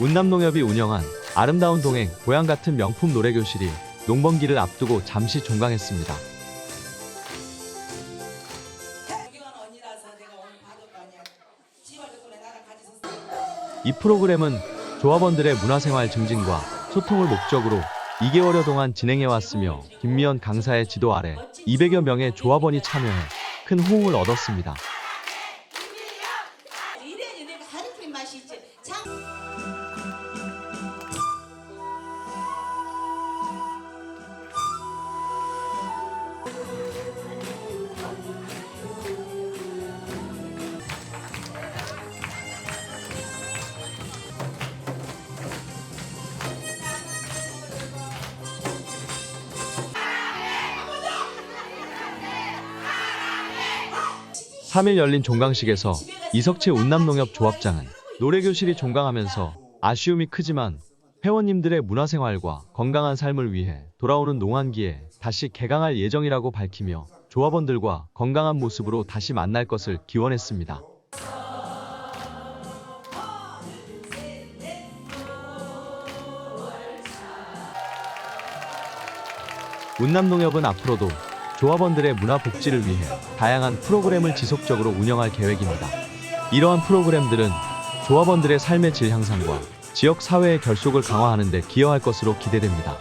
운남농협이 운영한 아름다운 동행 고향 같은 명품 노래교실이 농번기를 앞두고 잠시 종강했습니다. 이 프로그램은 조합원들의 문화생활 증진과 소통을 목적으로 2개월여 동안 진행해왔으며 김미연 강사의 지도 아래 200여 명의 조합원이 참여해 큰 호응을 얻었습니다. 이래야지 내가 가르치는 맛이 있지. 참. 삼일 열린 종강식에서 이석채 운남농협 조합장은 노래교실이 종강하면서 아쉬움이 크지만 회원님들의 문화생활과 건강한 삶을 위해 돌아오는 농한기에 다시 개강할 예정이라고 밝히며 조합원들과 건강한 모습으로 다시 만날 것을 기원했습니다. 운남농협은 앞으로도 조합원들의 문화 복지를 위해 다양한 프로그램을 지속적으로 운영할 계획입니다. 이러한 프로그램들은 조합원들의 삶의 질 향상과 지역 사회의 결속을 강화하는 데 기여할 것으로 기대됩니다.